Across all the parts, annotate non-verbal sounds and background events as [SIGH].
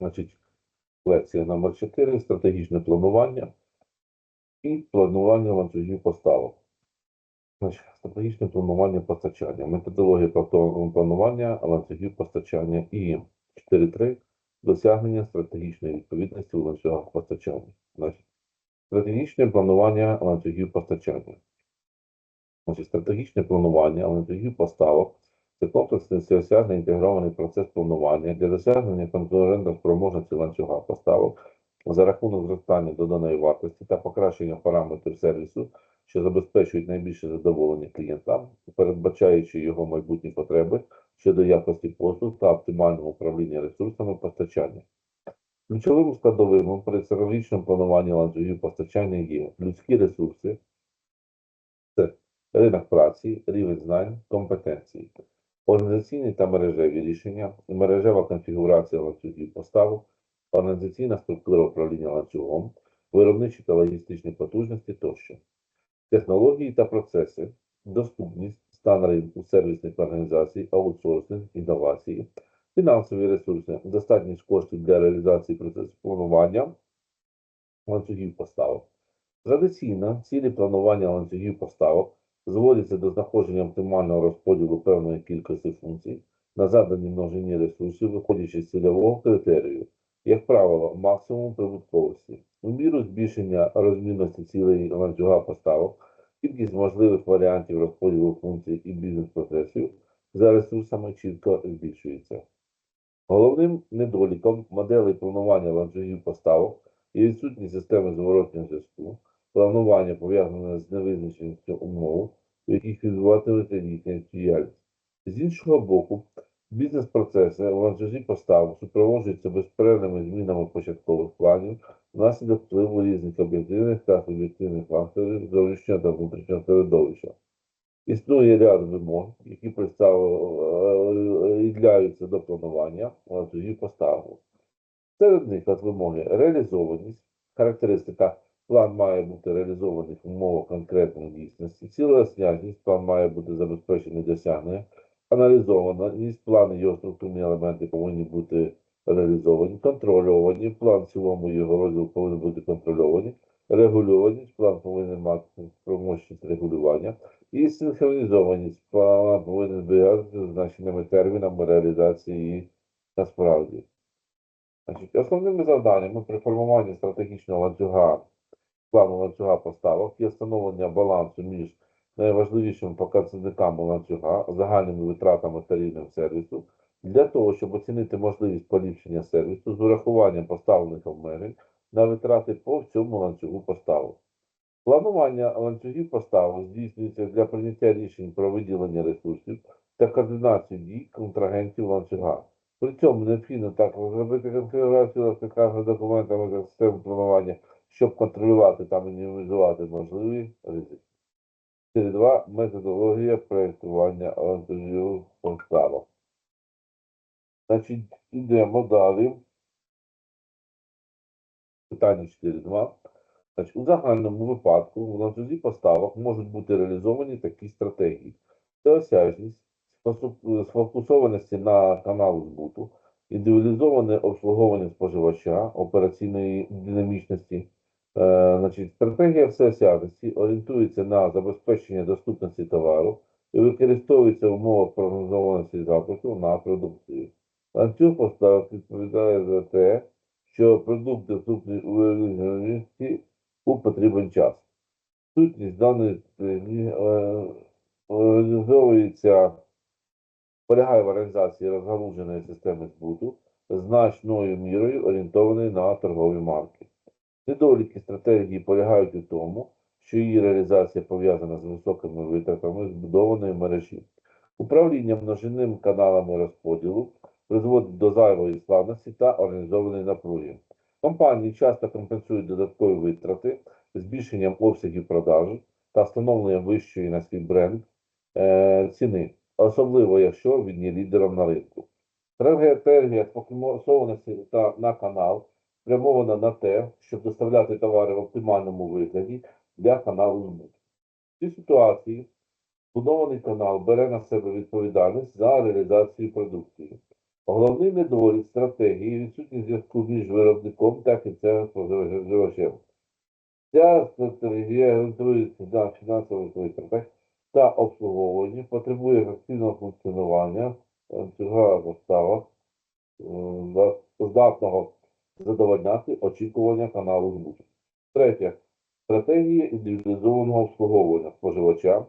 Значить, лекція номер 4 стратегічне планування і планування ланцюгів поставок. Значить, стратегічне планування постачання, методологія планування ланцюгів постачання і 4.3 досягнення стратегічної відповідності у ланцюгах постачання. Значить, стратегічне планування ланцюгів постачання. Значить, стратегічне планування ланцюгів поставок це комплексний всеосяжний інтегрований процес планування для досягнення конкурентоспроможності ланцюга поставок за рахунок зростання доданої вартості та покращення параметрів сервісу, що забезпечують найбільше задоволення клієнтам, передбачаючи його майбутні потреби щодо якості послуг та оптимального управління ресурсами постачання. Ключовими складовими при стратегічному плануванні ланцюгів постачання є людські ресурси, це ринок праці, рівень знань, компетенції, організаційні та мережеві рішення, мережева конфігурація ланцюгів поставок, організаційна структура управління ланцюгом, виробничі та логістичні потужності тощо, технології та процеси, доступність, стан ринку, сервісних організацій, аутсорсинг, інновації, фінансові ресурси, достатність коштів для реалізації процесу планування ланцюгів поставок. Традиційно цілі планування ланцюгів поставок зводяться до знаходження оптимального розподілу певної кількості функцій на заданій множині ресурсів, виходячи з цільового критерію, як правило, максимум прибутковості. У міру збільшення розмірності цілей ланцюга поставок, кількість можливих варіантів розподілу функцій і бізнес-процесів за ресурсами чітко збільшується. Головним недоліком моделей планування ланцюгів поставок є відсутність системи зворотнього зв'язку, планування пов'язане з невизначеністю умов, в яких відбуватиметься їхня діяльність. З іншого боку, бізнес-процеси в ланцюзі поставок супроводжуються безперервними змінами початкових планів внаслідок впливу різних об'єктивних та суб'єктивних факторів зовнішнього та внутрішнього середовища. Існує ряд вимог, які представляються до планування ланцюгів поставок. Серед них от вимоги реалізованість, характеристика план має бути реалізований в умовах конкретної дійсності, цілесняжність, план має бути забезпечений досягнення, аналізованість, план і його структурні елементи повинні бути реалізовані, контрольовані, план в цілому його розділ повинен бути контрольовані, регульованість, план повинен мати спроможність регулювання, і синхронізованість, план повинен з значеними термінами реалізації насправді. Значить, основними завданнями при формуванні стратегічного ланцюга, плану ланцюга поставок є встановлення балансу між найважливішими показниками ланцюга, загальними витратами та рівнем сервісу, для того, щоб оцінити можливість поліпшення сервісу з урахуванням поставлених обмежень на витрати по всьому ланцюгу поставок. Планування ланцюгів поставок здійснюється для прийняття рішень про виділення ресурсів та координацію дій контрагентів ланцюга. При цьому необхідно також розробити конфігурацію з документами за систему планування, щоб контролювати та мінімізувати можливі ризики. 4.2. Методологія проєктування ланцюгів поставок. Значить, йдемо далі. Питання 4.2. Значить, у загальному випадку в ланцюзі поставок можуть бути реалізовані такі стратегії. Це осяжність, сфокусованості на канал збуту, індивідуалізоване обслуговування споживача, операційної динамічності. Е, значить, стратегія всеосяжності орієнтується на забезпечення доступності товару і використовується в умовах прогнозованості запиту на продукцію. Ланцюг поставок відповідає за те, що продукт доступний у реалізації у потрібен час. Сутність даної е, організовується, полягає в організації розгалуженої системи збуту, значною мірою орієнтованої на торгові марки. Недоліки стратегії полягають у тому, що її реалізація пов'язана з високими витратами збудованої мережі. Управління множинними каналами розподілу призводить до зайвої складності та організованої напруги. Компанії часто компенсують додаткові витрати збільшенням обсягів продажу та встановленням вищої на свій бренд е, ціни, особливо якщо він є лідером на ринку. Стратегія сфокусованості та на канал спрямована на те, щоб доставляти товари в оптимальному вигляді для каналу збуту. В цій ситуації збудований канал бере на себе відповідальність за реалізацію продукції. Головний недолік стратегії відсутність зв'язку між виробником та кінцевим споживачем. Ця стратегія ґрунтується на фінансових витратах та обслуговуванні, потребує ефективного функціонування ланцюга поставок, е, здатного задовольняти очікування каналу збуту. Третє. Стратегія індивідуалізованого обслуговування споживача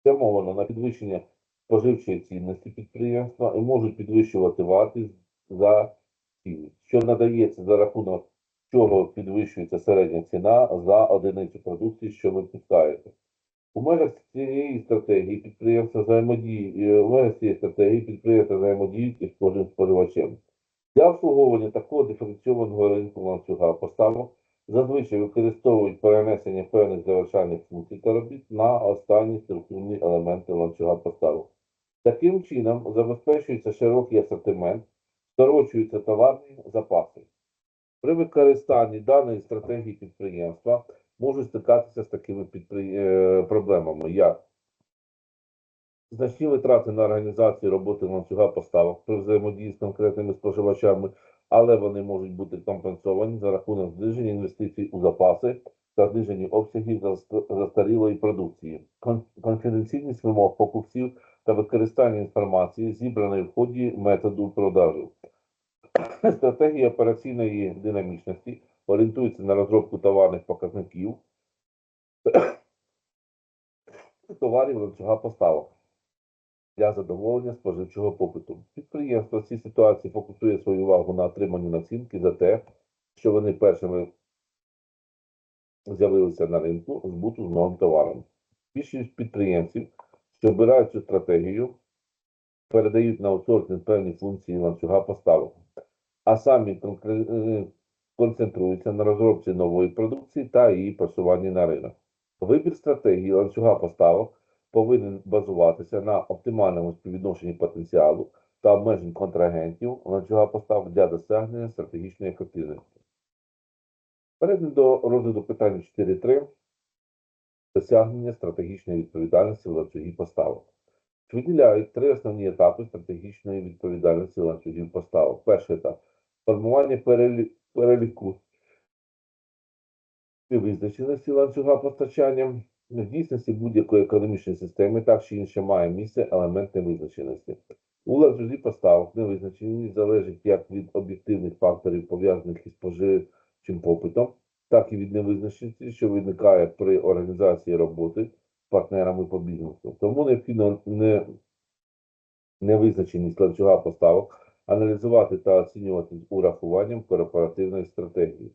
спрямована на підвищення споживчої цінності підприємства і можуть підвищувати вартість за цінність, що надається за рахунок чого підвищується середня ціна за одиницю продукції, що ви пускаєте. У межах цієї стратегії підприємства взаємодії, у межах цієї стратегії підприємства взаємодіють із кожним споживачем. Для обслуговування такого диференційованого ринку ланцюга поставок зазвичай використовують перенесення певних завершальних функцій та робіт на останні структурні елементи ланцюга поставок. Таким чином забезпечується широкий асортимент, скорочуються товарні запаси. При використанні даної стратегії підприємства можуть стикатися з такими е, проблемами, як значні витрати на організацію роботи ланцюга поставок при взаємодії з конкретними споживачами, але вони можуть бути компенсовані за рахунок зниження інвестицій у запаси та зниження обсягів застарілої продукції, конфіденційність вимог покупців та використання інформації, зібраної в ході методу продажу. [CLEARS THROAT] Стратегія операційної динамічності орієнтується на розробку товарних показників [CLEARS THROAT] товарів ланцюга поставок для задоволення споживчого попиту. Підприємство в цій ситуації фокусує свою увагу на отриманні націнки за те, що вони першими з'явилися на ринку збуту з новим товаром. Більшість підприємців, що обирають цю стратегію, передають на аутсорсинг певні функції ланцюга поставок, а самі е, концентруються на розробці нової продукції та її просуванні на ринок. Вибір стратегії ланцюга поставок повинен базуватися на оптимальному співвідношенні потенціалу та обмежень контрагентів ланцюга поставок для досягнення стратегічної ефективності. Перейдемо до розгляду питання 4.3 досягнення стратегічної відповідальності в ланцюгі поставок. Виділяють три основні етапи стратегічної відповідальності ланцюгів поставок. Перший етап формування перелі- переліку і визначеності ланцюга постачання. В дійсності будь-якої економічної системи так чи інше має місце елемент невизначеності. У ланцюзі поставок невизначеність залежить як від об'єктивних факторів, пов'язаних із споживчим попитом, так і від невизначеності, що виникає при організації роботи з партнерами по бізнесу. Тому необхідно не, невизначеність ланцюга поставок аналізувати та оцінювати з урахуванням корпоративної стратегії.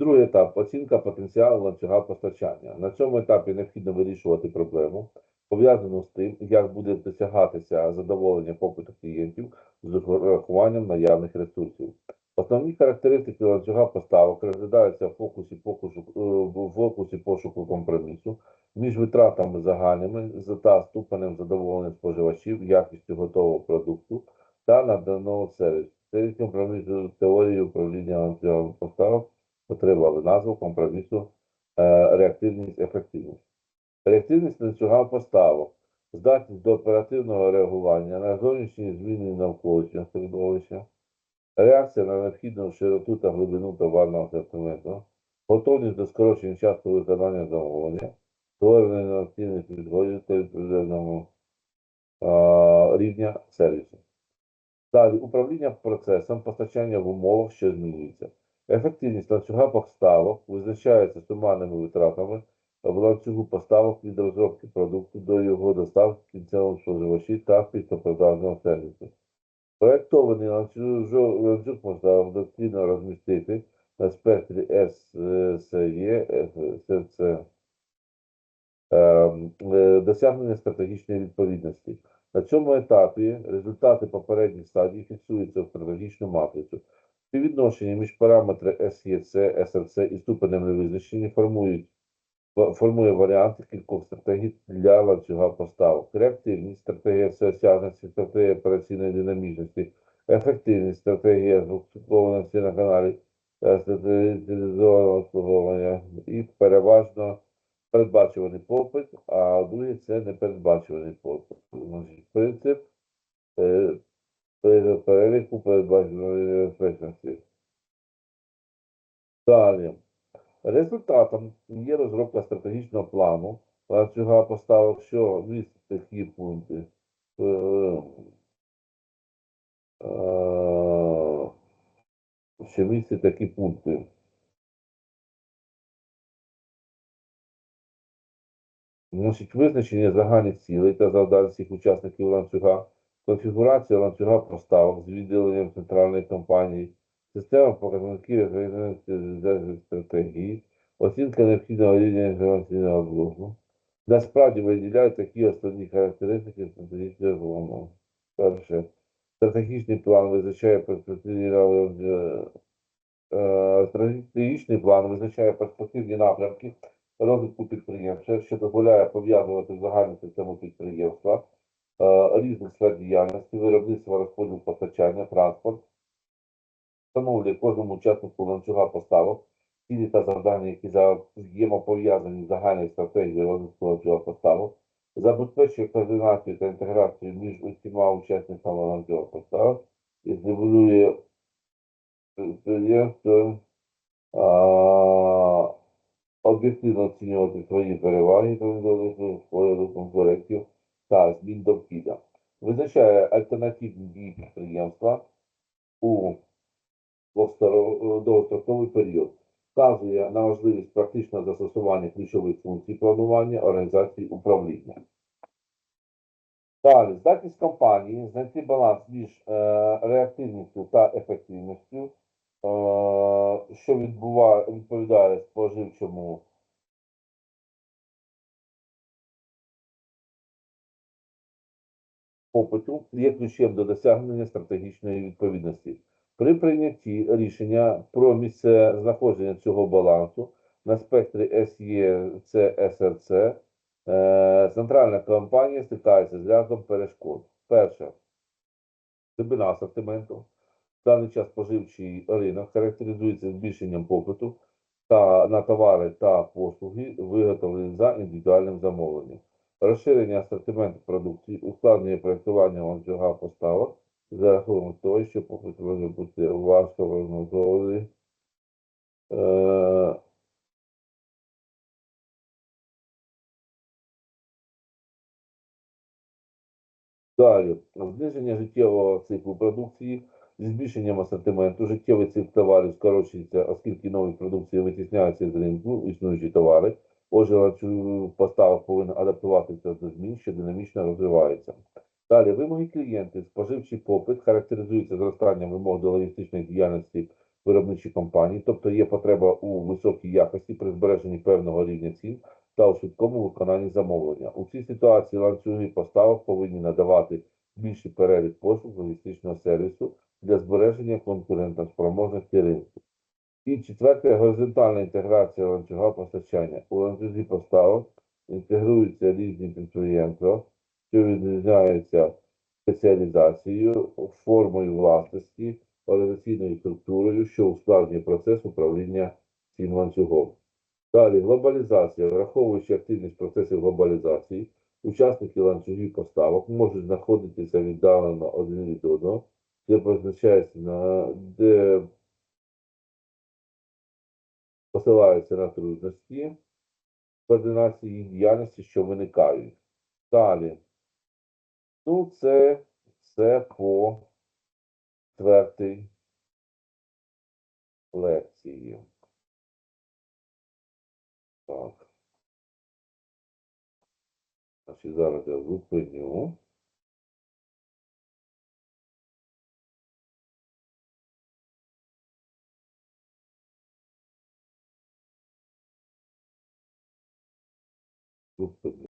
Другий етап оцінка потенціалу ланцюга постачання. На цьому етапі необхідно вирішувати проблему, пов'язану з тим, як буде досягатися задоволення попиту клієнтів з урахуванням наявних ресурсів. Основні характеристики ланцюга поставок розглядаються в фокусі, покушу, е, фокусі пошуку компромісу між витратами загальними та ступенем задоволення споживачів якістю готового продукту та наданого сервісу. Цей компроміс з теорією управління ланцюгом поставок отримали назву компромісу е, реактивність ефективність. Реактивність ланцюга поставок, здатність до оперативного реагування на зовнішні зміни навколишнього середовища, реакція на необхідну широту та глибину товарного асортименту, готовність до скорочення часу виконання замовлення, створення необхідних підходів та відповідального е, рівня сервісу. Далі управління процесом постачання в умовах, що змінюються. Ефективність ланцюга поставок визначається сумарними витратами в ланцюгу поставок від розробки продукту до його доставки кінцевому споживачі та післяпродажного сервісу. Проєктований ланцюг, можна доцільно розмістити на спектрі SCE, SCE, ем, е, досягнення стратегічної відповідності. На цьому етапі результати попередніх стадій фіксуються в стратегічну матрицю. Співвідношення між параметри SEC, SRC і ступенем невизначення формують формує варіанти кількох стратегій для ланцюга поставок. Реактивність, стратегія всеосяжності, стратегія операційної динамічності, ефективність, стратегія застосованості на каналі стратегізованого обслуговування і переважно передбачуваний попит, а друге це непередбачуваний попит. Принцип е, пере- переліку передбаченої небезпечності. Далі. Результатом є розробка стратегічного плану ланцюга поставок, що містить такі пункти. Е, е, Що містить такі пункти. Значить, визначення загальних цілей та завдань всіх учасників ланцюга, конфігурація ланцюга поставок з відділенням центральної компанії, система показників реалізації стратегії, оцінка необхідного рівня інформаційного блоку. Насправді виділяють такі основні характеристики стратегічного плану. Перше, стратегічний план визначає перспективні е, стратегічний план визначає перспективні напрямки розвитку підприємства, що дозволяє пов'язувати загальну систему підприємства, різних сфер діяльності, виробництва, розподіл постачання, транспорт, встановлює кожному учаснику ланцюга поставок, цілі та завдання, які за- взаємопов'язані з загальною стратегією розвитку ланцюга поставок, забезпечує координацію та інтеграцію між усіма учасниками ланцюга поставок і підприємство об'єктивно оцінювати свої переваги та впливу конкурентів та змін довкілля. Визначає альтернативні дії підприємства у довгостроковий період. Вказує на важливість практичного застосування ключових функцій планування організації управління. Далі, здатність компанії знайти баланс між е, реактивністю та ефективністю, е, що відбуває, відповідає споживчому попиту, є ключем до досягнення стратегічної відповідності. При прийнятті рішення про місце знаходження цього балансу на спектрі СЄ, СРЦ, е, центральна компанія стикається з рядом перешкод. Перше, глибина асортименту. В даний час споживчий ринок характеризується збільшенням попиту та на товари та послуги, виготовлені за індивідуальним замовленням. Розширення асортименту продукції, ускладнює проєктування ланцюга поставок за рахунок того, що попит може бути важко прогнозований. Е, Далі, зниження життєвого циклу продукції збільшенням асортименту. Життєвий цикл товарів скорочується, оскільки нові продукції витісняються з ринку, існуючі товари. Отже, ланцюг поставок повинен адаптуватися до змін, що динамічно розвиваються. Далі, вимоги клієнтів, споживчий попит характеризується зростанням вимог до логістичної діяльності виробничих компаній, тобто є потреба у високій якості при збереженні певного рівня цін та у швидкому виконанні замовлення. У цій ситуації ланцюги поставок повинні надавати більший перелік послуг логістичного сервісу для збереження конкурентоспроможності ринку. І четверте горизонтальна інтеграція ланцюга постачання. У ланцюзі поставок інтегруються різні підприємства, що відрізняються спеціалізацією, формою власності, організаційною структурою, що ускладнює процес управління цим ланцюгом. Далі глобалізація, враховуючи активність процесів глобалізації, учасники ланцюгів поставок можуть знаходитися віддалено один від одного, де позначається на де посилаються на трудності координації діяльності, що виникають. Далі. Ну, це все по четвертій лекції. Так. Значить, зараз я. Зупиню. boop, boop.